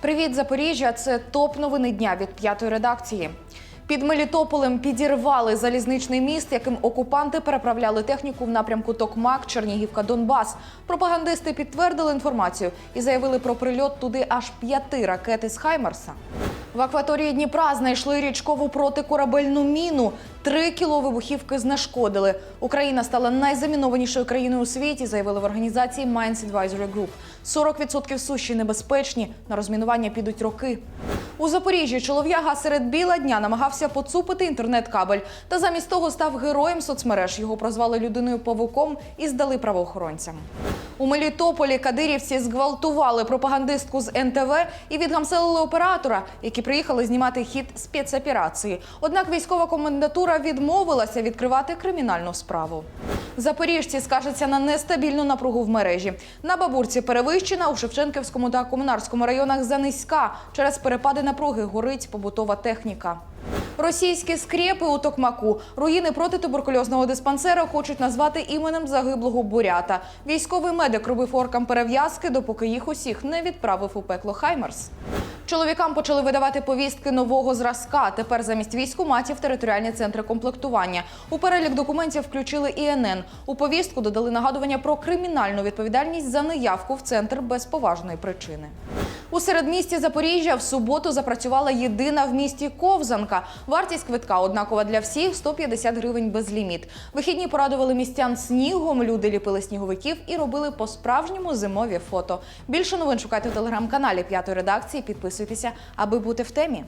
Привіт, Запоріжжя! Це топ новини дня від п'ятої редакції. Під Мелітополем підірвали залізничний міст, яким окупанти переправляли техніку в напрямку Токмак, Чернігівка, Донбас. Пропагандисти підтвердили інформацію і заявили про прильот туди аж п'яти ракети з Хаймерса. В акваторії Дніпра знайшли річкову протикорабельну міну. Три кіло вибухівки знешкодили. Україна стала найзамінованішою країною у світі, заявили в організації Mines Advisory Group. 40% суші небезпечні. На розмінування підуть роки. У Запоріжжі чолов'яга серед біла дня намагався поцупити інтернет-кабель. Та замість того став героєм соцмереж. Його прозвали людиною павуком і здали правоохоронцям. У Мелітополі кадирівці зґвалтували пропагандистку з НТВ і відгамселили оператора, які приїхали знімати хід спецоперації. Однак військова комендатура відмовилася відкривати кримінальну справу. Запоріжці скаржаться на нестабільну напругу в мережі. На бабурці перевищена у Шевченківському та Комунарському районах занизька. Через перепади напруги горить побутова техніка. Російські скрепи у Токмаку, руїни протитуберкульозного диспансера хочуть назвати іменем загиблого бурята. Військовий медик робив оркам перев'язки, допоки їх усіх не відправив у пекло Хаймерс. Чоловікам почали видавати повістки нового зразка. Тепер замість військоматів територіальні центри комплектування. У перелік документів включили ІНН. У повістку додали нагадування про кримінальну відповідальність за неявку в центр без поважної причини. У середмісті Запоріжжя в суботу запрацювала єдина в місті ковзанка. Вартість квитка однакова для всіх 150 гривень без ліміт. Вихідні порадували містян снігом. Люди ліпили сніговиків і робили по-справжньому зимові фото. Більше новин шукайте в телеграм-каналі п'ятої редакції. Підписуйтеся, аби бути в темі.